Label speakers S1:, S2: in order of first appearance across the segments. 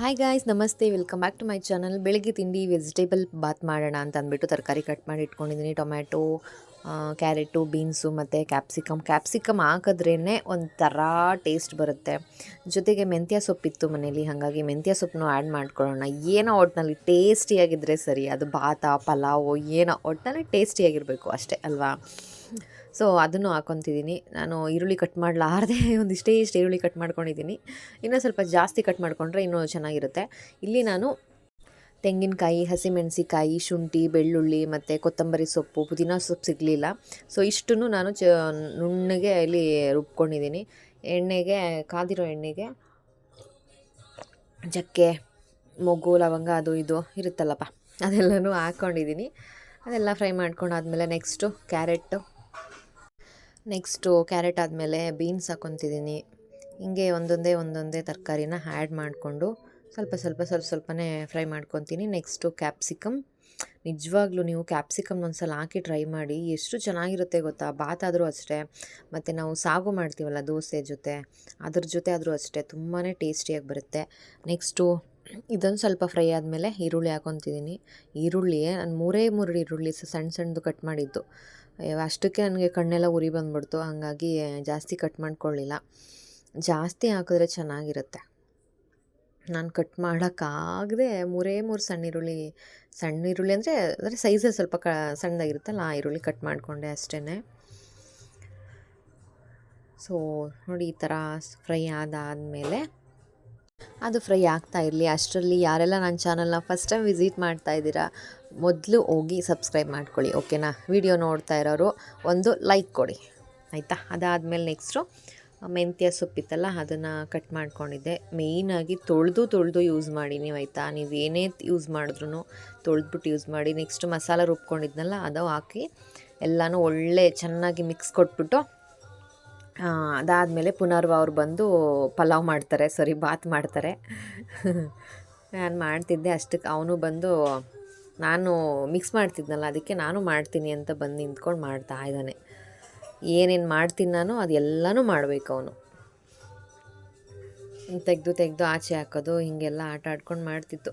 S1: Hi guys ನಮಸ್ತೆ. Welcome back to my channel ಬೆಳಗ್ಗೆ ತಿಂಡಿ ವೆಜಿಟೇಬಲ್ ಬಾತ್ ಮಾಡೋಣ ಅಂತ ಅಂದ್ಬಿಟ್ಟು ತರಕಾರಿ ಕಟ್ ಮಾಡಿ ಇಟ್ಕೊಂಡಿದ್ದೀನಿ. ಟೊಮ್ಯಾಟೊ ಕ್ಯಾರೆಟು ಬೀನ್ಸು ಮತ್ತು ಕ್ಯಾಪ್ಸಿಕಮ್ ಕ್ಯಾಪ್ಸಿಕಮ್ ಹಾಕಿದ್ರೇ ಒಂಥರ ಟೇಸ್ಟ್ ಬರುತ್ತೆ. ಜೊತೆಗೆ ಮೆಂತ್ಯ ಸೊಪ್ಪಿತ್ತು ಮನೇಲಿ, ಹಾಗಾಗಿ ಮೆಂತ್ಯ ಸೊಪ್ಪನ್ನು ಆ್ಯಡ್ ಮಾಡ್ಕೊಳ್ಳೋಣ. ಏನೋ ಒಟ್ಟಿನಲ್ಲಿ ಟೇಸ್ಟಿಯಾಗಿದ್ದರೆ ಸರಿ. ಅದು ಬಾತ, ಪಲಾವು, ಏನೋ ಒಟ್ಟಿನಲ್ಲಿ ಟೇಸ್ಟಿಯಾಗಿರಬೇಕು ಅಷ್ಟೇ, ಅಲ್ವಾ? ಸೊ ಅದನ್ನು ಹಾಕೊತಿದ್ದೀನಿ. ನಾನು ಈರುಳ್ಳಿ ಕಟ್ ಮಾಡಲಾರ್ದೆ ಒಂದಿಷ್ಟೇ ಇಷ್ಟು ಈರುಳ್ಳಿ ಕಟ್ ಮಾಡ್ಕೊಂಡಿದ್ದೀನಿ. ಇನ್ನೂ ಸ್ವಲ್ಪ ಜಾಸ್ತಿ ಕಟ್ ಮಾಡಿಕೊಂಡ್ರೆ ಇನ್ನೂ ಚೆನ್ನಾಗಿರುತ್ತೆ. ಇಲ್ಲಿ ನಾನು ತೆಂಗಿನಕಾಯಿ, ಹಸಿಮೆಣಸಿಕಾಯಿ, ಶುಂಠಿ, ಬೆಳ್ಳುಳ್ಳಿ ಮತ್ತು ಕೊತ್ತಂಬರಿ ಸೊಪ್ಪು, ಪುದೀನ ಸೊಪ್ಪು ಸಿಗಲಿಲ್ಲ. ಸೊ ಇಷ್ಟನ್ನು ನಾನು ಚ, ನುಣ್ಣಗೆ ಇಲ್ಲಿ ರುಬ್ಕೊಂಡಿದ್ದೀನಿ. ಎಣ್ಣೆಗೆ, ಕಾದಿರೋ ಎಣ್ಣೆಗೆ ಚಕ್ಕೆ, ಮೊಗ್ಗು, ಲವಂಗ ಅದು ಇದು ಇರುತ್ತಲ್ಲಪ್ಪ, ಅದೆಲ್ಲನೂ ಹಾಕ್ಕೊಂಡಿದ್ದೀನಿ ಅದೆಲ್ಲ ಫ್ರೈ ಮಾಡ್ಕೊಂಡಾದ್ಮೇಲೆ ನೆಕ್ಸ್ಟು ಕ್ಯಾರೆಟು ನೆಕ್ಸ್ಟು ಕ್ಯಾರೆಟ್ ಆದಮೇಲೆ ಬೀನ್ಸ್ ಹಾಕ್ಕೊತಿದ್ದೀನಿ ಹಿಂಗೆ ಒಂದೊಂದೇ ಒಂದೊಂದೇ ತರಕಾರಿನ ಆ್ಯಡ್ ಮಾಡಿಕೊಂಡು ಸ್ವಲ್ಪ ಸ್ವಲ್ಪ ಸ್ವಲ್ಪ ಸ್ವಲ್ಪನೇ ಫ್ರೈ ಮಾಡ್ಕೊತೀನಿ. Next capsicum. ನಿಜವಾಗ್ಲೂ ನೀವು ಕ್ಯಾಪ್ಸಿಕಮ್ ಒಂದ್ಸಲ ಹಾಕಿ ಟ್ರೈ ಮಾಡಿ, ಎಷ್ಟು ಚೆನ್ನಾಗಿರುತ್ತೆ ಗೊತ್ತಾ? ಬಾತ್ ಆದರೂ ಅಷ್ಟೇ, ಮತ್ತು ನಾವು ಸಾಗು ಮಾಡ್ತೀವಲ್ಲ ದೋಸೆ ಜೊತೆ, ಅದ್ರ ಜೊತೆ ಆದರೂ ಅಷ್ಟೇ ತುಂಬಾ ಟೇಸ್ಟಿಯಾಗಿ ಬರುತ್ತೆ. ನೆಕ್ಸ್ಟು ಇದೊಂದು ಸ್ವಲ್ಪ ಫ್ರೈ ಆದಮೇಲೆ ಈರುಳ್ಳಿ ಹಾಕೊತಿದ್ದೀನಿ. ಈರುಳ್ಳಿ ನಾನು ಮೂರೇ ಮೂರು ಈರುಳ್ಳಿ ಸಣ್ಣ ಸಣ್ಣದು ಕಟ್ ಮಾಡಿದ್ದು. ಅಷ್ಟಕ್ಕೆ ನನಗೆ ಕಣ್ಣೆಲ್ಲ ಉರಿ ಬಂದ್ಬಿಡ್ತು. ಹಾಗಾಗಿ ಜಾಸ್ತಿ ಕಟ್ ಮಾಡ್ಕೊಳ್ಳಿಲ್ಲ ಜಾಸ್ತಿ ಹಾಕಿದ್ರೆ ಚೆನ್ನಾಗಿರುತ್ತೆ. ನಾನು ಕಟ್ ಮಾಡೋಕ್ಕಾಗದೆ ಮೂರೇ ಮೂರು ಸಣ್ಣ ಈರುಳ್ಳಿ ಸಣ್ಣ ಈರುಳ್ಳಿ ಅಂದರೆ ಅಂದರೆ ಸೈಜ್ ಸ್ವಲ್ಪ ಕ ಸಣ್ಣದಾಗಿರುತ್ತಲ್ಲ, ಆ ಈರುಳ್ಳಿ ಕಟ್ ಮಾಡಿಕೊಂಡೆ ಅಷ್ಟೇ ಸೊ ನೋಡಿ ಈ ಥರ ಫ್ರೈ ಆದಾದಮೇಲೆ ಅದು ಫ್ರೈ ಆಗ್ತಾ ಇರಲಿ. ಅಷ್ಟರಲ್ಲಿ ಯಾರೆಲ್ಲ ನನ್ನ ಚಾನಲ್ನ ಫಸ್ಟ್ ಟೈಮ್ ವಿಸಿಟ್ ಮಾಡ್ತಾ ಇದ್ದೀರಾ, ಮೊದಲು ಹೋಗಿ ಸಬ್ಸ್ಕ್ರೈಬ್ ಮಾಡ್ಕೊಳ್ಳಿ ಓಕೆನಾ ವಿಡಿಯೋ ನೋಡ್ತಾ ಇರೋರು, ಒಂದು ಲೈಕ್ ಕೊಡಿ. ಆಯಿತಾ? ಅದಾದಮೇಲೆ ನೆಕ್ಸ್ಟು ಮೆಂತ್ಯ ಸೊಪ್ಪಿತ್ತಲ್ಲ ಅದನ್ನು ಕಟ್ ಮಾಡ್ಕೊಂಡಿದ್ದೆ. ಮೇಯ್ನಾಗಿ ತೊಳೆದು ತೊಳೆದು ಯೂಸ್ ಮಾಡಿ ನೀವು ಆಯಿತಾ? ನೀವು ಏನೇ ಯೂಸ್ ಮಾಡಿದ್ರು ತೊಳೆದ್ಬಿಟ್ಟು ಯೂಸ್ ಮಾಡಿ ನೆಕ್ಸ್ಟ್ ಮಸಾಲ ರುಬ್ಕೊಂಡಿದ್ನಲ್ಲ ಅದು ಹಾಕಿ, ಎಲ್ಲನೂ ಒಳ್ಳೆ ಚೆನ್ನಾಗಿ ಮಿಕ್ಸ್ ಕೊಟ್ಬಿಟ್ಟು ಅದಾದಮೇಲೆ ಪುನರ್ವ ಅವ್ರು ಬಂದು ಪಲಾವ್ ಮಾಡ್ತಾರೆ, ಸಾರಿ, ಬಾತ್ ಮಾಡ್ತಾರೆ. ನಾನು ಮಾಡ್ತಿದ್ದೆ ಅಷ್ಟಕ್ಕೆ ಅವನು ಬಂದು ನಾನು ಮಿಕ್ಸ್ ಮಾಡ್ತಿದ್ನಲ್ಲ, ಅದಕ್ಕೆ ನಾನು ಮಾಡ್ತೀನಿ ಅಂತ ಬಂದು ನಿಂತ್ಕೊಂಡು ಮಾಡ್ತಾ ಇದ್ದಾನೆ. ಏನೇನು ಮಾಡ್ತೀನಿ ನಾನು, ಅದೆಲ್ಲನೂ ಮಾಡಬೇಕು ಅವನು. ತೆಗೆದು ತೆಗೆದು ಆಚೆ ಹಾಕೋದು, ಹೀಗೆಲ್ಲ ಆಟ ಆಡ್ಕೊಂಡು ಮಾಡ್ತಿತ್ತು.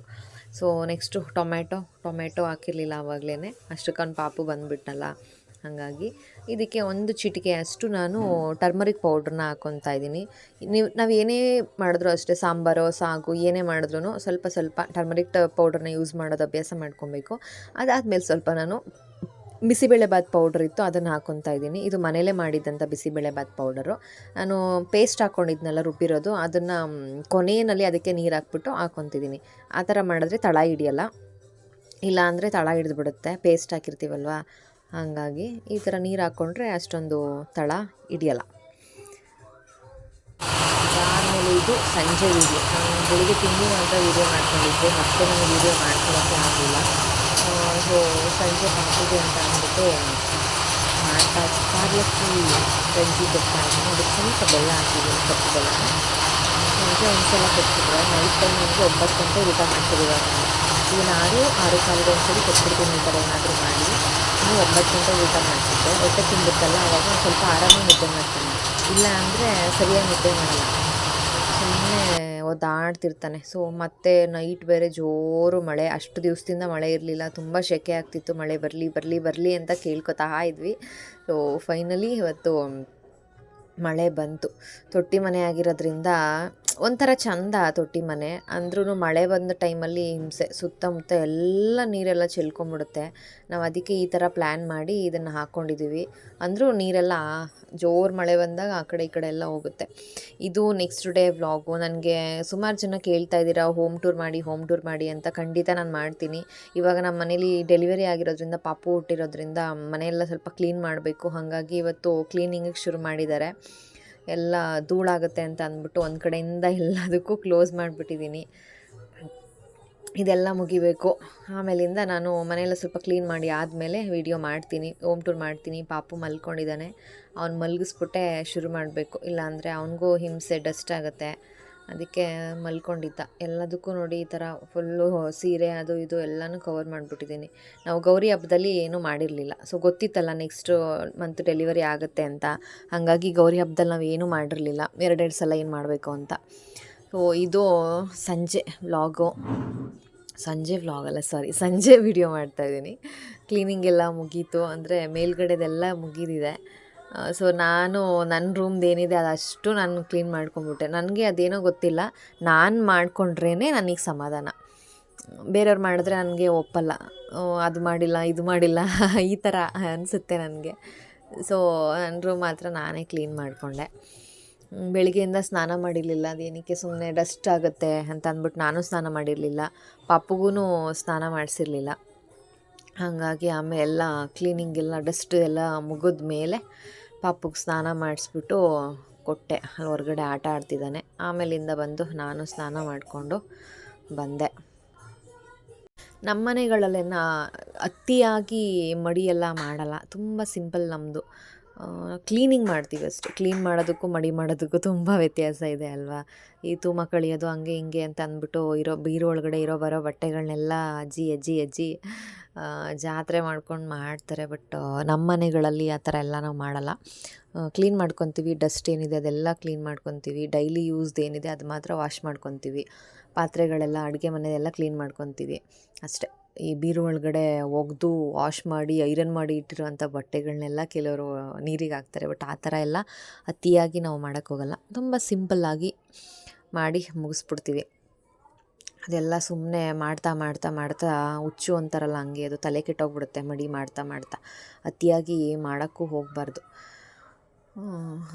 S1: ಸೊ ನೆಕ್ಸ್ಟು ಟೊಮ್ಯಾಟೊ ಟೊಮ್ಯಾಟೊ ಹಾಕಿರಲಿಲ್ಲ ಆವಾಗಲೇ ಅಷ್ಟಕ್ಕೆ ಅವ್ನು ಪಾಪು ಬಂದುಬಿಟ್ನಲ್ಲ. ಹಾಗಾಗಿ ಇದಕ್ಕೆ ಒಂದು ಚಿಟಿಕೆ ಅಷ್ಟು ನಾನು ಟರ್ಮರಿಕ್ ಪೌಡ್ರನ್ನ ಹಾಕ್ಕೊತಾ ಇದ್ದೀನಿ. ನೀವು, ನಾವು ಏನೇ ಮಾಡಿದ್ರು ಅಷ್ಟೇ ಸಾಂಬಾರು, ಸಾಗು, ಏನೇ ಮಾಡಿದ್ರು ಸ್ವಲ್ಪ ಸ್ವಲ್ಪ ಟರ್ಮರಿಕ್ ಪೌಡ್ರನ್ನ ಯೂಸ್ ಮಾಡೋದು ಅಭ್ಯಾಸ ಮಾಡ್ಕೊಬೇಕು. ಅದಾದಮೇಲೆ ಸ್ವಲ್ಪ ನಾನು ಬಿಸಿಬೇಳೆಬಾತ್ ಪೌಡ್ರ್ ಇತ್ತು ಅದನ್ನು ಹಾಕ್ಕೊತಾ ಇದ್ದೀನಿ. ಇದು ಮನೇಲೇ ಮಾಡಿದ್ದಂಥ ಬಿಸಿಬೇಳೆಬಾತ್ ಪೌಡರು. ನಾನು ಪೇಸ್ಟ್ ಹಾಕ್ಕೊಂಡಿದ್ನಲ್ಲ ರುಬ್ಬಿರೋದು, ಅದನ್ನು ಕೊನೆಯಲ್ಲಿ ಅದಕ್ಕೆ ನೀರು ಹಾಕ್ಬಿಟ್ಟು ಹಾಕ್ಕೊತಿದ್ದೀನಿ ಆ ಥರ ಮಾಡಿದ್ರೆ ತಳ ಹಿಡಿಯಲ್ಲ. ಇಲ್ಲ ಅಂದರೆ ತಳ ಹಿಡಿದ್ಬಿಡುತ್ತೆ ಪೇಸ್ಟ್ ಹಾಕಿರ್ತೀವಲ್ವ? ಹಾಗಾಗಿ ಈ ಥರ ನೀರು ಹಾಕ್ಕೊಂಡ್ರೆ ಅಷ್ಟೊಂದು ತಳ ಹಿಡಿಯಲ್ಲ. ಅದಾದಮೇಲೆ ಇದು ಸಂಜೆ ವೀಡಿಯೋ ನಾನು ಬೆಳಿಗ್ಗೆ ತಿಂಡಿ ಅಂತ ವೀಡಿಯೋ ಮಾಡ್ಕೊಂಡಿದ್ದೆ, ಮತ್ತೆ ನಾನು ವೀಡಿಯೋ ಮಾಡ್ಕೊಳ್ಳೋಕ್ಕೆ ಆಗಲಿಲ್ಲ. ಸೊ ಸಂಜೆ ಪಾಪುಗೆ ಅಂತ ಅಂದ್ಬಿಟ್ಟು ಮಾಡ್ತಾ ಪಾರ್ಲಕ್ಕಿ ಗಂಜಿ ಕೊಡ್ತಾ ಇದ್ದೀನಿ ಅದಕ್ಕೆ ಸ್ವಲ್ಪ ಬೆಲ್ಲ ಹಾಕಿದ್ದೀನಿ, ಕಪ್ಪು ಬೆಲ್ಲ. ಸಂಜೆ ಒಂದು ಸಲ ಕೊಟ್ಬಿಟ್ರೆ ನೈಟ್ ಟೈಮ್ ನನಗೆ ಒಂಬತ್ತು ಗಂಟೆ ಊಟ ಮಾಡ್ತಿದ್ದೀವಿ ಈಗ ನಾನು ಆರು ಕಾಲಿಗೆ ಒಂದ್ಸರಿ ಕೊಟ್ಬಿಡ್ತೀನಿ ಈ ಥರ ಏನಾದರೂ ಮಾಡಿ. ನೀವು ಒಂಬತ್ತು ಗಂಟೆ ಊಟ ಮಾಡ್ತಿದ್ದೆ. ಹೊಟ್ಟೆ ತುಂಬಿತ್ತಲ್ಲ ಆವಾಗ ಸ್ವಲ್ಪ ಆರಾಮಾಗಿ ನಿದ್ದೆ ಮಾಡ್ತೀನಿ. ಇಲ್ಲ ಅಂದರೆ ಸರಿಯಾಗಿ ನಿದ್ದೆ ಮಾಡಲ್ಲ. ಸುಮ್ಮನೆ ಒದ್ದಾಡ್ತಿರ್ತಾನೆ. ಸೊ ಮತ್ತೆ ನೈಟ್ ಬೇರೆ ಜೋರು ಮಳೆ. ಅಷ್ಟು ದಿವಸದಿಂದ ಮಳೆ ಇರಲಿಲ್ಲ. ತುಂಬ ಶೆಕೆ ಆಗ್ತಿತ್ತು. ಮಳೆ ಬರಲಿ ಬರಲಿ ಬರಲಿ ಅಂತ ಕೇಳ್ಕೊತಾ ಇದ್ವಿ. ಸೊ ಫೈನಲಿ ಇವತ್ತು ಮಳೆ ಬಂತು. ತೊಟ್ಟಿ ಮನೆ ಆಗಿರೋದ್ರಿಂದ ಒಂಥರ ಚಂದ ತೊಟ್ಟಿ ಮನೆ. ಅಂದ್ರೂ ಮಳೆ ಬಂದ ಟೈಮಲ್ಲಿ ಹಿಂಸೆ, ಸುತ್ತಮುತ್ತ ಎಲ್ಲ ನೀರೆಲ್ಲ ಚೆಲ್ಕೊಂಬಿಡುತ್ತೆ. ನಾವು ಅದಕ್ಕೆ ಈ ಥರ ಪ್ಲ್ಯಾನ್ ಮಾಡಿ ಇದನ್ನು ಹಾಕ್ಕೊಂಡಿದ್ದೀವಿ ಅಂದರೂ ನೀರೆಲ್ಲ ಜೋರು ಮಳೆ ಬಂದಾಗ ಆ ಕಡೆ ಈ ಕಡೆ ಎಲ್ಲ ಹೋಗುತ್ತೆ. ಇದು ನೆಕ್ಸ್ಟ್ ಡೇ ವ್ಲಾಗು ನನಗೆ ಸುಮಾರು ಜನ ಕೇಳ್ತಾ ಇದ್ದೀರಾ ಹೋಮ್ ಟೂರ್ ಮಾಡಿ ಹೋಮ್ ಟೂರ್ ಮಾಡಿ ಅಂತ ಖಂಡಿತ ನಾನು ಮಾಡ್ತೀನಿ. ಇವಾಗ ನಮ್ಮ ಮನೇಲಿ ಡೆಲಿವರಿ ಆಗಿರೋದ್ರಿಂದ, ಪಾಪು ಹುಟ್ಟಿರೋದ್ರಿಂದ ಮನೆಯೆಲ್ಲ ಸ್ವಲ್ಪ ಕ್ಲೀನ್ ಮಾಡಬೇಕು. ಹಾಗಾಗಿ ಇವತ್ತು ಕ್ಲೀನಿಂಗಿಗೆ ಶುರು ಮಾಡಿದ್ದಾರೆ. ಎಲ್ಲ ಧೂಳಾಗುತ್ತೆ ಅಂತ ಅಂದ್ಬಿಟ್ಟು ಒಂದು ಕಡೆಯಿಂದ ಎಲ್ಲದಕ್ಕೂ ಕ್ಲೋಸ್ ಮಾಡಿಬಿಟ್ಟಿದ್ದೀನಿ. ಇದೆಲ್ಲ ಮುಗಿಬೇಕು. ಆಮೇಲಿಂದ ನಾನು ಮನೆಯೆಲ್ಲ ಸ್ವಲ್ಪ ಕ್ಲೀನ್ ಮಾಡಿ ಆದಮೇಲೆ ವೀಡಿಯೋ ಮಾಡ್ತೀನಿ ಓಮ್ ಟೂರ್ ಮಾಡ್ತೀನಿ. ಪಾಪು ಮಲ್ಕೊಂಡಿದ್ದಾನೆ. ಅವ್ನು ಮಲಗಿಸ್ಬಿಟ್ಟೆ ಶುರು ಮಾಡಬೇಕು. ಇಲ್ಲಾಂದರೆ ಅವನಿಗೂ ಹಿಂಸೆ ಡಸ್ಟ್ ಆಗುತ್ತೆ. ಅದಕ್ಕೆ ಮಲ್ಕೊಂಡಿದ್ದ. ಎಲ್ಲದಕ್ಕೂ ನೋಡಿ ಈ ಥರ ಫುಲ್ಲು ಸೀರೆ ಅದು ಇದು ಎಲ್ಲನೂ ಕವರ್ ಮಾಡಿಬಿಟ್ಟಿದ್ದೀನಿ. ನಾವು ಗೌರಿ ಹಬ್ಬದಲ್ಲಿ ಏನೂ ಮಾಡಿರಲಿಲ್ಲ. ಸೊ ಗೊತ್ತಿತ್ತಲ್ಲ ನೆಕ್ಸ್ಟು ಮಂತ್ ಡೆಲಿವರಿ ಆಗುತ್ತೆ ಅಂತ. ಹಾಗಾಗಿ ಗೌರಿ ಹಬ್ಬದಲ್ಲಿ ನಾವು ಏನೂ ಮಾಡಿರಲಿಲ್ಲ. ಎರಡೆರಡು ಸಲ ಏನು ಮಾಡಬೇಕು ಅಂತ. ಸೊ ಇದು ಸಂಜೆ ವ್ಲಾಗು ಸಂಜೆ ವ್ಲಾಗ್ ಅಲ್ಲ ಸಾರಿ ಸಂಜೆ ವಿಡಿಯೋ ಮಾಡ್ತಾಯಿದ್ದೀನಿ ಕ್ಲೀನಿಂಗ್ ಎಲ್ಲ ಮುಗೀತು. ಅಂದರೆ ಮೇಲ್ಗಡೆದೆಲ್ಲ ಮುಗಿದಿದೆ. ಸೊ ನಾನು ನನ್ನ ರೂಮ್ದು ಏನಿದೆ ಅದಷ್ಟು ನಾನು ಕ್ಲೀನ್ ಮಾಡ್ಕೊಂಡ್ಬಿಟ್ಟೆ. ನನಗೆ ಅದೇನೋ ಗೊತ್ತಿಲ್ಲ. ನಾನು ಮಾಡಿಕೊಂಡ್ರೇ ನನಗೆ ಸಮಾಧಾನ. ಬೇರೆಯವ್ರು ಮಾಡಿದ್ರೆ ನನಗೆ ಒಪ್ಪಲ್ಲ. ಅದು ಮಾಡಿಲ್ಲ, ಇದು ಮಾಡಿಲ್ಲ, ಈ ಥರ ಅನಿಸುತ್ತೆ ನನಗೆ. ಸೊ ನನ್ನ ರೂಮ್ ಮಾತ್ರ ನಾನೇ ಕ್ಲೀನ್ ಮಾಡಿಕೊಂಡೆ. ಬೆಳಿಗ್ಗೆಯಿಂದ ಸ್ನಾನ ಮಾಡಿರಲಿಲ್ಲ. ಅದೇನಕ್ಕೆ ಸುಮ್ಮನೆ ಡಸ್ಟ್ ಆಗುತ್ತೆ ಅಂತ ಅಂದ್ಬಿಟ್ಟು ನಾನು ಸ್ನಾನ ಮಾಡಿರಲಿಲ್ಲ. ಪಾಪುಗೂ ಸ್ನಾನ ಮಾಡಿಸಿರಲಿಲ್ಲ. ಹಾಗಾಗಿ ಆಮೇಲೆ ಎಲ್ಲ ಕ್ಲೀನಿಂಗ್ ಎಲ್ಲ ಡಸ್ಟ್ ಎಲ್ಲ ಮುಗಿದ ಮೇಲೆ ಪಾಪುಗೆ ಸ್ನಾನ ಮಾಡಿಸ್ಬಿಟ್ಟು ಕೊಟ್ಟೆ. ಅಲ್ಲಿ ಹೊರಗಡೆ ಆಟ ಆಡ್ತಿದ್ದಾನೆ. ಆಮೇಲಿಂದ ಬಂದು ನಾನು ಸ್ನಾನ ಮಾಡಿಕೊಂಡು ಬಂದೆ. ನಮ್ಮ ಮನೆಗಳಲ್ಲೆಲ್ಲ ಅತಿಯಾಗಿ ಮಡಿಯೆಲ್ಲ ಮಾಡಲ್ಲ. ತುಂಬ ಸಿಂಪಲ್ ನಮ್ಮದು ಕ್ಲೀನಿಂಗ್ ಮಾಡ್ತೀವಿ ಅಷ್ಟೇ. ಕ್ಲೀನ್ ಮಾಡೋದಕ್ಕೂ ಮಡಿ ಮಾಡೋದಕ್ಕೂ ತುಂಬ ವ್ಯತ್ಯಾಸ ಇದೆ ಅಲ್ವಾ? ಈ ತೂಮ ಕಳಿಯೋದು, ಹಂಗೆ ಹಿಂಗೆ ಅಂತ ಅಂದ್ಬಿಟ್ಟು ಇರೋ ಬೀರು ಒಳಗಡೆ ಇರೋ ಬರೋ ಬಟ್ಟೆಗಳನ್ನೆಲ್ಲ ಅಜ್ಜಿ ಅಜ್ಜಿ ಅಜ್ಜಿ ಜಾತ್ರೆ ಮಾಡ್ಕೊಂಡು ಮಾಡ್ತಾರೆ. ಬಟ್ ನಮ್ಮ ಮನೆಗಳಲ್ಲಿ ಆ ಥರ ಎಲ್ಲ ನಾವು ಮಾಡಲ್ಲ. ಕ್ಲೀನ್ ಮಾಡ್ಕೊತೀವಿ. ಡಸ್ಟ್ ಏನಿದೆ ಅದೆಲ್ಲ ಕ್ಲೀನ್ ಮಾಡ್ಕೊತೀವಿ. ಡೈಲಿ ಯೂಸ್ಡ್ ಏನಿದೆ ಅದು ಮಾತ್ರ ವಾಶ್ ಮಾಡ್ಕೊತೀವಿ. ಪಾತ್ರೆಗಳೆಲ್ಲ, ಅಡುಗೆ ಮನೆಯೆಲ್ಲ ಕ್ಲೀನ್ ಮಾಡ್ಕೊತೀವಿ. ಅಷ್ಟೇ. ಈ ಬೀರು ಒಳಗಡೆ ಒಗೆದು ವಾಶ್ ಮಾಡಿ, ಐರನ್ ಮಾಡಿ ಇಟ್ಟಿರುವಂಥ ಬಟ್ಟೆಗಳನ್ನೆಲ್ಲ ಕೆಲವರು ನೀರಿಗೆ ಹಾಕ್ತಾರೆ. ಬಟ್ ಆ ಥರ ಎಲ್ಲ ಅತಿಯಾಗಿ ನಾವು ಮಾಡೋಕ್ಕೋಗಲ್ಲ ತುಂಬ ಸಿಂಪಲ್ಲಾಗಿ ಮಾಡಿ ಮುಗಿಸ್ಬಿಡ್ತೀವಿ. ಅದೆಲ್ಲ ಸುಮ್ಮನೆ ಮಾಡ್ತಾ ಮಾಡ್ತಾ ಮಾಡ್ತಾ ಹುಚ್ಚು ಅಂತಾರಲ್ಲ ಹಂಗೆ. ಅದು ತಲೆ ಕೆಟ್ಟೋಗ್ಬಿಡುತ್ತೆ ಮಡಿ ಮಾಡ್ತಾ ಮಾಡ್ತಾ. ಅತಿಯಾಗಿ ಮಾಡೋಕ್ಕೂ ಹೋಗಬಾರ್ದು.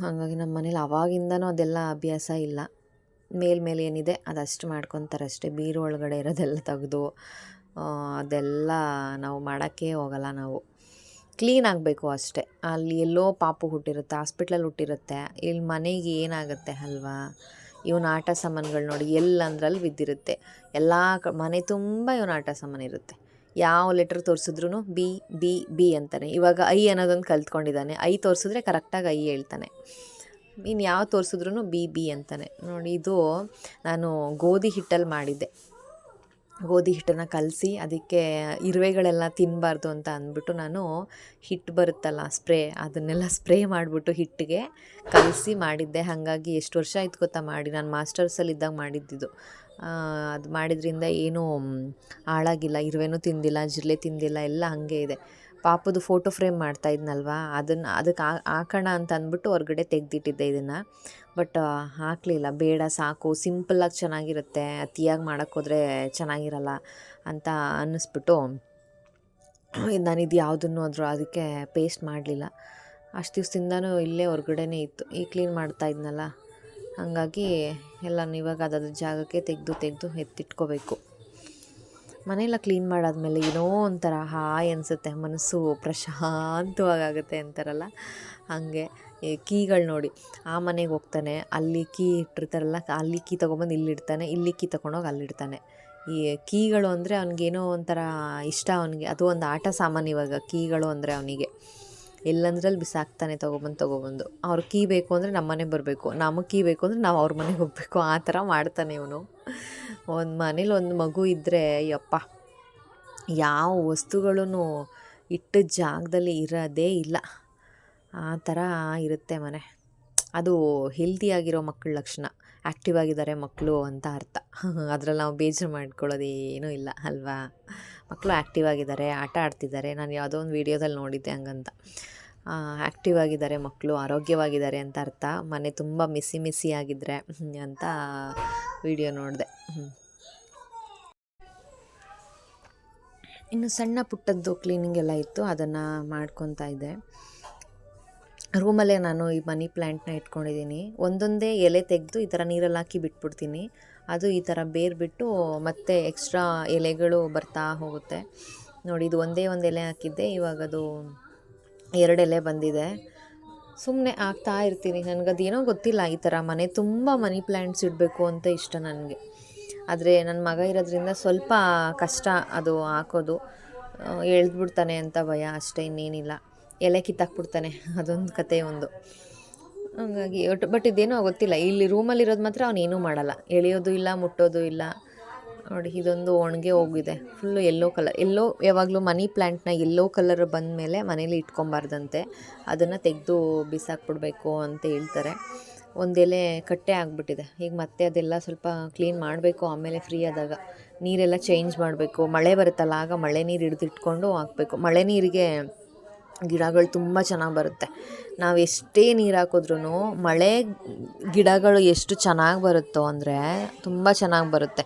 S1: ಹಾಗಾಗಿ ನಮ್ಮ ಮನೇಲಿ ಅವಾಗಿಂದನೂ ಅದೆಲ್ಲ ಅಭ್ಯಾಸ ಇಲ್ಲ. ಮೇಲ್ಮೇಲೆ ಏನಿದೆ ಅದಷ್ಟು ಮಾಡ್ಕೊತಾರೆ ಅಷ್ಟೇ ಬೀರು ಒಳಗಡೆ ಇರೋದೆಲ್ಲ ತೆಗ್ದು ಅದೆಲ್ಲ ನಾವು ಮಾಡೋಕ್ಕೆ ಹೋಗಲ್ಲ ನಾವು. ಕ್ಲೀನ್ ಆಗಬೇಕು ಅಷ್ಟೇ. ಅಲ್ಲಿ ಎಲ್ಲೋ ಪಾಪು ಹುಟ್ಟಿರುತ್ತೆ, ಹಾಸ್ಪಿಟ್ಲಲ್ಲಿ ಹುಟ್ಟಿರುತ್ತೆ ಇಲ್ಲಿ ಮನೆಗೆ ಏನಾಗುತ್ತೆ ಅಲ್ವಾ? ಇವನ ಆಟ ಸಾಮಾನುಗಳು ನೋಡಿ ಎಲ್ಲಂದ್ರಲ್ಲಿ ಬಿದ್ದಿರುತ್ತೆ. ಎಲ್ಲ ಕ, ಮನೆ ತುಂಬ ಇವನ ಆಟ ಸಾಮಾನು ಇರುತ್ತೆ. ಯಾವ ಲೆಟ್ರ್ ತೋರಿಸಿದ್ರು ಬಿ ಬಿ ಬಿ ಅಂತಾನೆ. ಇವಾಗ ಐ ಅನ್ನೋದೊಂದು ಕಲ್ತ್ಕೊಂಡಿದ್ದಾನೆ. ಐ ತೋರಿಸಿದ್ರೆ ಕರೆಕ್ಟಾಗಿ ಐ ಹೇಳ್ತಾನೆ. ಇನ್ನು ಯಾವ ತೋರಿಸಿದ್ರು ಬಿ ಬಿ ಅಂತಾನೆ. ನೋಡಿ ಇದು ನಾನು ಗೋಧಿ ಹಿಟ್ಟಲ್ಲಿ ಮಾಡಿದ್ದೆ. ಗೋಧಿ ಹಿಟ್ಟನ್ನು ಕಲಸಿ ಅದಕ್ಕೆ ಇರುವೆಗಳೆಲ್ಲ ತಿನ್ನಬಾರ್ದು ಅಂತ ಅಂದ್ಬಿಟ್ಟು ನಾನು ಹಿಟ್ಟು ಬರುತ್ತಲ್ಲ ಸ್ಪ್ರೇ, ಅದನ್ನೆಲ್ಲ ಸ್ಪ್ರೇ ಮಾಡಿಬಿಟ್ಟು ಹಿಟ್ಟಿಗೆ ಕಲಸಿ ಮಾಡಿದ್ದೆ. ಹಾಗಾಗಿ ಎಷ್ಟು ವರ್ಷ ಆಯ್ತು ಗೊತ್ತಾ ಮಾಡಿ, ನಾನು ಮಾಸ್ಟರ್ಸಲ್ಲಿ ಇದ್ದಾಗ ಮಾಡಿದ್ದಿದ್ದು ಅದು ಮಾಡಿದ್ರಿಂದ ಏನೂ ಹಾಳಾಗಿಲ್ಲ, ಇರುವೆನೂ ತಿಂದಿಲ್ಲ, ಜಿರಳೆ ತಿಂದಿಲ್ಲ, ಎಲ್ಲ ಹಾಗೆ ಇದೆ. ಪಾಪದು ಫೋಟೋ ಫ್ರೇಮ್ ಮಾಡ್ತಾ ಇದ್ನಲ್ವಾ, ಅದನ್ನು, ಅದಕ್ಕೆ ಹಾಕೋಣ ಅಂತ ಅಂದ್ಬಿಟ್ಟು ಹೊರಗಡೆ ತೆಗೆದಿಟ್ಟಿದ್ದೆ ಇದನ್ನು. ಬಟ್ ಹಾಕಲಿಲ್ಲ. ಬೇಡ, ಸಾಕು. ಸಿಂಪಲ್ಲಾಗಿ ಚೆನ್ನಾಗಿರುತ್ತೆ. ಅತಿಯಾಗಿ ಮಾಡೋಕ್ಕೋದ್ರೆ ಚೆನ್ನಾಗಿರಲ್ಲ ಅಂತ ಅನ್ನಿಸ್ಬಿಟ್ಟು, ನಾನಿದು ಯಾವುದನ್ನು ಆದರೂ ಅದಕ್ಕೆ ಪೇಸ್ಟ್ ಮಾಡಲಿಲ್ಲ. ಅಷ್ಟು ದಿವ್ಸದಿಂದನೂ ಇಲ್ಲೇ ಹೊರಗಡೆನೇ ಇತ್ತು. ಈ ಕ್ಲೀನ್ ಮಾಡ್ತಾ ಇದ್ನಲ್ಲ. ಹಾಗಾಗಿ ಎಲ್ಲನೂ ಇವಾಗ ಅದಾದ ಜಾಗಕ್ಕೆ ತೆಗೆದು ತೆಗೆದು ಎತ್ತಿಟ್ಕೋಬೇಕು. ಮನೆಯೆಲ್ಲ ಕ್ಲೀನ್ ಮಾಡಾದ್ಮೇಲೆ ಏನೋ ಒಂಥರ ಹಾಯ್ ಅನಿಸುತ್ತೆ. ಮನಸ್ಸು ಪ್ರಶಾಂತವಾಗುತ್ತೆ ಅಂತಾರಲ್ಲ? ಹಾಗೆ. ಕೀಗಳು ನೋಡಿ. ಆ ಮನೆಗೆ ಹೋಗ್ತಾನೆ, ಅಲ್ಲಿ ಕೀ ಇಟ್ಟಿರ್ತಾರಲ್ಲ, ಅಲ್ಲಿ ಕೀ ತೊಗೊಂಬಂದು ಇಲ್ಲಿಡ್ತಾನೆ ಇಲ್ಲಿ ಕೀ ತೊಗೊಂಡೋಗಿ ಅಲ್ಲಿಡ್ತಾನೆ ಈ ಕೀಗಳು ಅಂದರೆ ಅವ್ನಿಗೇನೋ ಒಂಥರ ಇಷ್ಟ ಅವನಿಗೆ, ಅದು ಒಂದು ಆಟ ಸಾಮಾನು ಇವಾಗ, ಕೀಗಳು ಅಂದರೆ ಅವನಿಗೆ. ಎಲ್ಲಂದ್ರಲ್ಲಿ ಬಿಸಾಕ್ತಾನೆ ತೊಗೊಬಂದು ತೊಗೊಬಂದು. ಅವ್ರು ಕೀ ಬೇಕು ಅಂದರೆ ನಮ್ಮ ಮನೆ ಬರಬೇಕು, ನಮಗೆ ಕೀ ಬೇಕು ಅಂದರೆ ನಾವು ಅವ್ರ ಮನೆಗೆ ಹೋಗಬೇಕು, ಆ ಥರ ಮಾಡ್ತಾನೆ ಇವನು. ಒಂದು ಮನೇಲಿ ಒಂದು ಮಗು ಇದ್ದರೆ ಯಪ್ಪ ಯಾವ ವಸ್ತುಗಳೂ ಇಟ್ಟ ಜಾಗದಲ್ಲಿ ಇರೋದೇ ಇಲ್ಲ. ಆ ಥರ ಇರುತ್ತೆ ಮನೆ. ಅದು ಹೆಲ್ದಿಯಾಗಿರೋ ಮಕ್ಕಳ ಲಕ್ಷಣ. ಆ್ಯಕ್ಟಿವ್ ಆಗಿದ್ದಾರೆ ಮಕ್ಕಳು ಅಂತ ಅರ್ಥ. ಅದರಲ್ಲಿ ನಾವು ಬೇಜಾರು ಮಾಡ್ಕೊಳ್ಳೋದು ಏನೂ ಇಲ್ಲ, ಅಲ್ವಾ? ಮಕ್ಕಳು ಆ್ಯಕ್ಟಿವ್ ಆಗಿದ್ದಾರೆ, ಆಟ ಆಡ್ತಿದ್ದಾರೆ. ನಾನು ಯಾವುದೋ ಒಂದು ವೀಡಿಯೋದಲ್ಲಿ ನೋಡಿದ್ದೆ ಹಂಗಂತ. ಆ್ಯಕ್ಟಿವ್ ಆಗಿದ್ದಾರೆ ಮಕ್ಕಳು ಆರೋಗ್ಯವಾಗಿದ್ದಾರೆ ಅಂತ ಅರ್ಥ. ಮನೆ ತುಂಬ ಮಿಸಿ ಮಿಸಿ ಆಗಿದ್ದರೆ ಅಂತ ವಿಡಿಯೋ ನೋಡಿದೆ. ಇನ್ನು ಸಣ್ಣ ಪುಟ್ಟದ್ದು ಕ್ಲೀನಿಂಗ್ ಎಲ್ಲ ಇತ್ತು. ಅದನ್ನು ಮಾಡ್ಕೊತಾ ಇದ್ದೆ. ರೂಮಲ್ಲೇ ನಾನು ಈ ಮನಿ ಪ್ಲ್ಯಾಂಟ್ನ ಇಟ್ಕೊಂಡಿದ್ದೀನಿ. ಒಂದೊಂದೇ ಎಲೆ ತೆಗೆದು ಈ ಥರ ನೀರಲ್ಲಿ ಹಾಕಿ ಬಿಟ್ಬಿಡ್ತೀನಿ. ಅದು ಈ ಥರ ಬೇರ್ ಬಿಟ್ಟು ಮತ್ತೆ ಎಕ್ಸ್ಟ್ರಾ ಎಲೆಗಳು ಬರ್ತಾ ಹೋಗುತ್ತೆ. ನೋಡಿ, ಇದು ಒಂದೇ ಒಂದು ಎಲೆ ಹಾಕಿದ್ದೆ. ಇವಾಗ ಅದು ಎರಡು ಎಲೆ ಬಂದಿದೆ. ಸುಮ್ಮನೆ ಹಾಕ್ತಾ ಇರ್ತೀನಿ. ನನಗದೇನೋ ಗೊತ್ತಿಲ್ಲ ಈ ಥರ ಮನೆ, ತುಂಬ ಮನಿ ಪ್ಲ್ಯಾಂಟ್ಸ್ ಇಡಬೇಕು ಅಂತ ಇಷ್ಟ ನನಗೆ. ಆದರೆ ನನ್ನ ಮಗ ಇರೋದ್ರಿಂದ ಸ್ವಲ್ಪ ಕಷ್ಟ ಅದು ಹಾಕೋದು. ಎಳ್ದ್ಬಿಡ್ತಾನೆ ಅಂತ ಭಯ ಅಷ್ಟೇ ಇನ್ನೇನಿಲ್ಲ. ಎಲೆ ಕಿತ್ತಾಕ್ಬಿಡ್ತಾನೆ. ಅದೊಂದು ಕತೆ ಒಂದು. ಹಂಗಾಗಿ ಒಟ್ಟು ಬಟ್ ಇದೇನೋ ಗೊತ್ತಿಲ್ಲ. ಇಲ್ಲಿ ರೂಮಲ್ಲಿರೋದು ಮಾತ್ರ ಅವನೇನೂ ಮಾಡಲ್ಲ. ಎಳೆಯೋದು ಇಲ್ಲ, ಮುಟ್ಟೋದು ಇಲ್ಲ. ನೋಡಿ, ಇದೊಂದು ಒಣಗೆ ಹೋಗಿದೆ. ಫುಲ್ಲು ಎಲ್ಲೋ ಕಲರ್ ಎಲ್ಲೋ ಯಾವಾಗಲೂ ಮನಿ ಪ್ಲ್ಯಾಂಟ್ನ ಎಲ್ಲೋ ಕಲರ್ ಬಂದ ಮೇಲೆ ಮನೇಲಿ ಇಟ್ಕೊಬಾರ್ದಂತೆ. ಅದನ್ನು ತೆಗೆದು ಬಿಸಾಕ್ಬಿಡ್ಬೇಕು ಅಂತ ಹೇಳ್ತಾರೆ. ಒಂದು ಎಲೆ ಕಟ್ಟೆ ಆಗಿಬಿಟ್ಟಿದೆ. ಈಗ ಮತ್ತೆ ಅದೆಲ್ಲ ಸ್ವಲ್ಪ ಕ್ಲೀನ್ ಮಾಡಬೇಕು, ಆಮೇಲೆ ಫ್ರೀ ಆದಾಗ. ನೀರೆಲ್ಲ ಚೇಂಜ್ ಮಾಡಬೇಕು. ಮಳೆ ಬರುತ್ತಲ್ಲ, ಆಗ ಮಳೆ ನೀರು ಹಿಡಿದಿಟ್ಕೊಂಡು ಹಾಕಬೇಕು. ಮಳೆ ನೀರಿಗೆ ಗಿಡಗಳು ತುಂಬ ಚೆನ್ನಾಗಿ ಬರುತ್ತೆ. ನಾವು ಎಷ್ಟೇ ನೀರು ಹಾಕಿದ್ರೂ ಮಳೆ ಗಿಡಗಳು ಎಷ್ಟು ಚೆನ್ನಾಗಿ ಬರುತ್ತೋ ಅಂದರೆ ತುಂಬ ಚೆನ್ನಾಗಿ ಬರುತ್ತೆ.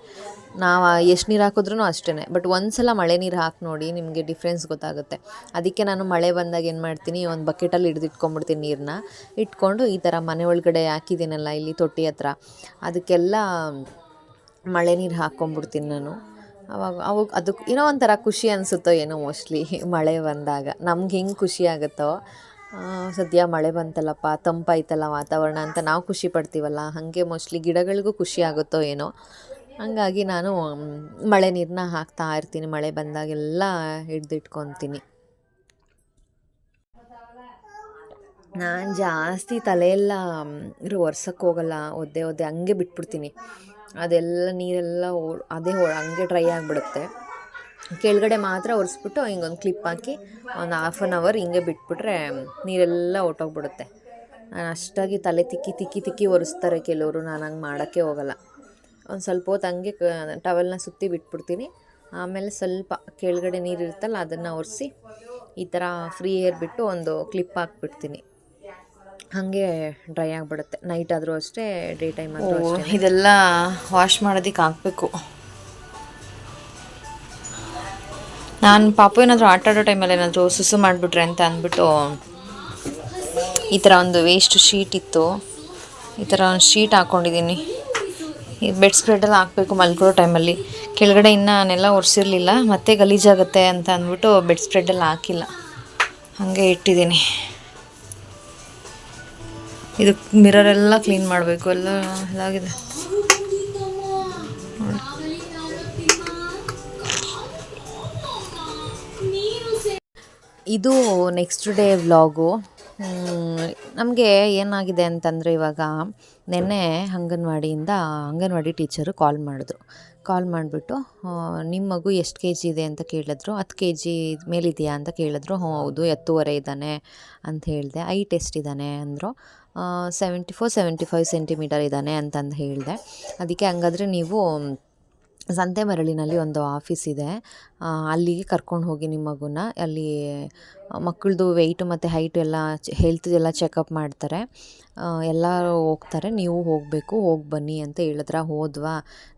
S1: ನಾವು ಎಷ್ಟು ನೀರು ಹಾಕಿದ್ರೂ ಅಷ್ಟೇ ಬಟ್ ಒಂದು ಸಲ ಮಳೆ ನೀರು ಹಾಕಿ ನೋಡಿ ನಿಮಗೆ ಡಿಫ್ರೆನ್ಸ್ ಗೊತ್ತಾಗುತ್ತೆ. ಅದಕ್ಕೆ ನಾನು ಮಳೆ ಬಂದಾಗ ಏನು ಮಾಡ್ತೀನಿ, ಒಂದು ಬಕೆಟಲ್ಲಿ ಹಿಡಿದಿಟ್ಕೊಂಡ್ಬಿಡ್ತೀನಿ ನೀರನ್ನ ಇಟ್ಕೊಂಡು ಈ ಥರ ಮನೆ ಒಳಗಡೆ ಹಾಕಿದ್ದೀನಲ್ಲ, ಇಲ್ಲಿ ತೊಟ್ಟಿ ಹತ್ರ. ಅದಕ್ಕೆಲ್ಲ ಮಳೆ ನೀರು ಹಾಕ್ಕೊಂಬಿಡ್ತೀನಿ ನಾನು. ಅವಾಗ ಅವಾಗ ಅದಕ್ಕೆ ಏನೋ ಒಂಥರ ಖುಷಿ ಅನಿಸುತ್ತೋ ಏನೋ ಮೋಸ್ಟ್ಲಿ ಮಳೆ ಬಂದಾಗ. ನಮ್ಗೆ ಹೆಂಗೆ ಖುಷಿ ಆಗುತ್ತೋ ಸದ್ಯ ಮಳೆ ಬಂತಲ್ಲಪ್ಪ, ತಂಪಾಯ್ತಲ್ಲ ವಾತಾವರಣ ಅಂತ ನಾವು ಖುಷಿ ಪಡ್ತೀವಲ್ಲ, ಹಾಗೆ ಮೋಸ್ಟ್ಲಿ ಗಿಡಗಳಿಗೂ ಖುಷಿ ಆಗುತ್ತೋ ಏನೋ. ಹಂಗಾಗಿ ನಾನು ಮಳೆ ನೀರನ್ನ ಹಾಕ್ತಾ ಇರ್ತೀನಿ. ಮಳೆ ಬಂದಾಗೆಲ್ಲ ಹಿಡ್ದಿಟ್ಕೊತೀನಿ. ನಾನು ಜಾಸ್ತಿ ತಲೆಯೆಲ್ಲ ಒರ್ಸಕ್ಕೆ ಹೋಗಲ್ಲ, ಒದ್ದೆ ಒದ್ದೆ ಹಂಗೆ ಬಿಟ್ಬಿಡ್ತೀನಿ. ಅದೆಲ್ಲ ನೀರೆಲ್ಲ ಅದೇ ಹಂಗೆ ಡ್ರೈ ಆಗಿಬಿಡುತ್ತೆ. ಕೆಳಗಡೆ ಮಾತ್ರ ಒರೆಸ್ಬಿಟ್ಟು ಹಿಂಗೊಂದು ಕ್ಲಿಪ್ ಹಾಕಿ ಒಂದು ಹಾಫ್ ಆನ್ ಅವರ್ ಹಿಂಗೆ ಬಿಟ್ಬಿಟ್ರೆ ನೀರೆಲ್ಲ ಹೊಟ್ಟೋಗ್ಬಿಡುತ್ತೆ ನಾನು ಅಷ್ಟಾಗಿ ತಲೆ ತಿಕ್ಕಿ ತಿಕ್ಕಿ ತಿಕ್ಕಿ ಒರೆಸ್ತಾರೆ ಕೆಲವರು, ನಾನು ಹಂಗೆ ಮಾಡೋಕ್ಕೆ ಹೋಗಲ್ಲ. ಒಂದು ಸ್ವಲ್ಪ ಹೊತ್ತು ಹಂಗೆ ಟವೆಲ್ನ ಸುತ್ತಿ ಬಿಟ್ಬಿಡ್ತೀನಿ. ಆಮೇಲೆ ಸ್ವಲ್ಪ ಕೆಳಗಡೆ ನೀರು ಇರುತ್ತಲ್ಲ ಅದನ್ನು ಒರೆಸಿ ಈ ಥರ ಫ್ರೀ ಏರ್ ಬಿಟ್ಟು ಒಂದು ಕ್ಲಿಪ್ ಹಾಕ್ಬಿಡ್ತೀನಿ. ಹಾಗೆ ಡ್ರೈ ಆಗಿಬಿಡುತ್ತೆ. ನೈಟ್ ಆದರೂ ಅಷ್ಟೇ ಡೇ ಟೈಮ್ ಆದರೂ ಅಷ್ಟೇ ಇದೆಲ್ಲ ವಾಶ್ ಮಾಡೋದಕ್ಕೆ ಹಾಕಬೇಕು. ನಾನು ಪಾಪ ಏನಾದರೂ ಆಟ ಆಡೋ ಟೈಮಲ್ಲಿ ಏನಾದರೂ ಸುಸು ಮಾಡಿಬಿಟ್ರೆ ಅಂತ ಅಂದ್ಬಿಟ್ಟು ಈ ಥರ ಒಂದು ವೇಸ್ಟ್ ಶೀಟ್ ಇತ್ತು. ಈ ಥರ ಒಂದು ಶೀಟ್ ಹಾಕ್ಕೊಂಡಿದ್ದೀನಿ ಈ ಬೆಡ್ ಸ್ಪ್ರೆಡಲ್ಲಿ ಹಾಕಬೇಕು ಮಲ್ಕೊಳ್ಳೋ ಟೈಮಲ್ಲಿ ಕೆಳಗಡೆ ಇನ್ನೂ ನಾನೆಲ್ಲ ಒರೆಸಿರಲಿಲ್ಲ ಮತ್ತೆ ಗಲೀಜಾಗುತ್ತೆ ಅಂತ ಅಂದ್ಬಿಟ್ಟು ಬೆಡ್ ಸ್ಪ್ರೆಡಲ್ಲಿ ಹಾಕಿಲ್ಲ. ಹಾಗೆ ಇಟ್ಟಿದ್ದೀನಿ. ಇದು ಮಿರರ್ ಎಲ್ಲ ಕ್ಲೀನ್ ಮಾಡಬೇಕು. ಎಲ್ಲ ಇದಾಗಿದೆ. ಇದು ನೆಕ್ಸ್ಟ್ ಡೇ ವ್ಲಾಗು ನಮಗೆ ಏನಾಗಿದೆ ಅಂತಂದರೆ ಇವಾಗ ನೆನ್ನೆ ಅಂಗನವಾಡಿಯಿಂದ ಅಂಗನವಾಡಿ ಟೀಚರು ಕಾಲ್ ಮಾಡಿದ್ರು. ಕಾಲ್ ಮಾಡಿಬಿಟ್ಟು ನಿಮ್ಮ ಮಗು ಎಷ್ಟು ಕೆ ಜಿ ಇದೆ ಅಂತ ಕೇಳಿದ್ರು. ಹತ್ತು ಕೆ ಜಿ ಮೇಲಿದೆಯಾ ಅಂತ ಕೇಳಿದ್ರು. ಹೌದು, ಎತ್ತುವರೆ ಇದ್ದಾನೆ ಅಂತ ಹೇಳಿದೆ. ಐ ಟೆಸ್ಟ್ ಇದ್ದಾನೆ ಅಂದರು. Seventy four seventy five centimetre ಇದ್ದಾನೆ ಅಂತಂದು ಹೇಳಿದೆ. ಅದಕ್ಕೆ ಹಂಗಾದ್ರೆ ನೀವು ಸಂತೆ ಮರಳಿನಲ್ಲಿ ಒಂದು ಆಫೀಸ್ ಇದೆ. ಅಲ್ಲಿಗೆ ಕರ್ಕೊಂಡು ಹೋಗಿ ನಿಮ್ಮ ಮಗುನ. ಅಲ್ಲಿ ಮಕ್ಕಳದು ವೆಯ್ಟು ಮತ್ತು ಹೈಟು ಎಲ್ಲ ಹೆಲ್ತ್ ಎಲ್ಲ ಚೆಕಪ್ ಮಾಡ್ತಾರೆ. ಎಲ್ಲ ಹೋಗ್ತಾರೆ. ನೀವು ಹೋಗಬೇಕು, ಹೋಗಿ ಬನ್ನಿ ಅಂತ ಹೇಳಿದ್ರ ಹೋದ್ವಾ?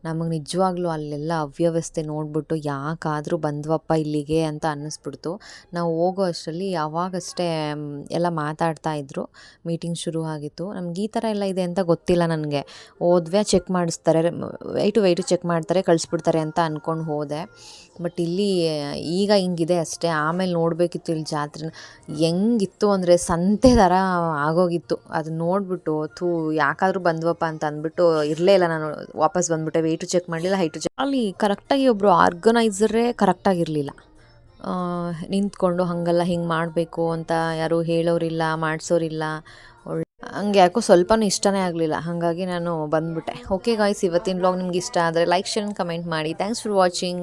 S1: ನಮಗೆ ನಿಜವಾಗ್ಲೂ ಅಲ್ಲೆಲ್ಲ ಅವ್ಯವಸ್ಥೆ ನೋಡಿಬಿಟ್ಟು ಯಾಕಾದರೂ ಬಂದ್ವಪ್ಪ ಇಲ್ಲಿಗೆ ಅಂತ ಅನ್ನಿಸ್ಬಿಡ್ತು. ನಾವು ಹೋಗೋ ಅಷ್ಟರಲ್ಲಿ ಯಾವಾಗಷ್ಟೇ ಎಲ್ಲ ಮಾತಾಡ್ತಾ ಇದ್ರು ಮೀಟಿಂಗ್ ಶುರು ಆಗಿತ್ತು. ನಮ್ಗೆ ಈ ಥರ ಎಲ್ಲ ಇದೆ ಅಂತ ಗೊತ್ತಿಲ್ಲ ನನಗೆ. ಹೋದ್ವೆ ಚೆಕ್ ಮಾಡಿಸ್ತಾರೆ ವೆಯ್ಟು ವೆಯ್ಟು ಚೆಕ್ ಮಾಡ್ತಾರೆ, ಕಳಿಸ್ಬಿಡ್ತಾರೆ ಅಂತ ಅಂದ್ಕೊಂಡು ಹೋದೆ. ಬಟ್ ಇಲ್ಲಿ, ಈಗ ಹಿಂಗಿದೆ ಅಷ್ಟೇ. ಆಮೇಲೆ ನೋಡಬೇಕಿತ್ತು ಇಲ್ಲಿ ಜಾತ್ರೆ ಹೆಂಗಿತ್ತು ಅಂದರೆ ಸಂತೆ ಥರ ಆಗೋಗಿತ್ತು. ಅದು ನೋಡಿಬಿಟ್ಟು, ಥೂ, ಯಾಕಾದರೂ ಬಂದ್ವಪ್ಪ ಅಂತ ಅಂದ್ಬಿಟ್ಟು ಇರಲೇ ಇಲ್ಲ ನಾನು. ವಾಪಸ್ ಬಂದ್ಬಿಟ್ಟೆ ವೆಯ್ಟು ಚೆಕ್ ಮಾಡಲಿಲ್ಲ ಹೈಟು ಚೆಕ್ ಅಲ್ಲಿ ಕರೆಕ್ಟಾಗಿ ಒಬ್ಬರು ಆರ್ಗನೈಸರೇ ಕರೆಕ್ಟಾಗಿರಲಿಲ್ಲ ನಿಂತ್ಕೊಂಡು ಹಾಗಲ್ಲ ಹಿಂಗೆ ಮಾಡಬೇಕು ಅಂತ ಯಾರೂ ಹೇಳೋರಿಲ್ಲ, ಮಾಡಿಸೋರಿಲ್ಲ. ಒಳ್ಳೆ ಹಂಗೆ ಯಾಕೋ ಸ್ವಲ್ಪನೂ ಇಷ್ಟನೇ ಆಗಲಿಲ್ಲ. ಹಾಗಾಗಿ ನಾನು ಬಂದ್ಬಿಟ್ಟೆ. ಓಕೆ ಗಾಯ್ಸ್ ಇವತ್ತಿನ ಬ್ಲಾಗ್ ನಿಮ್ಗೆ ಇಷ್ಟ ಆದರೆ ಲೈಕ್ ಶೇರ್ ಕಮೆಂಟ್ ಮಾಡಿ. Thanks for watching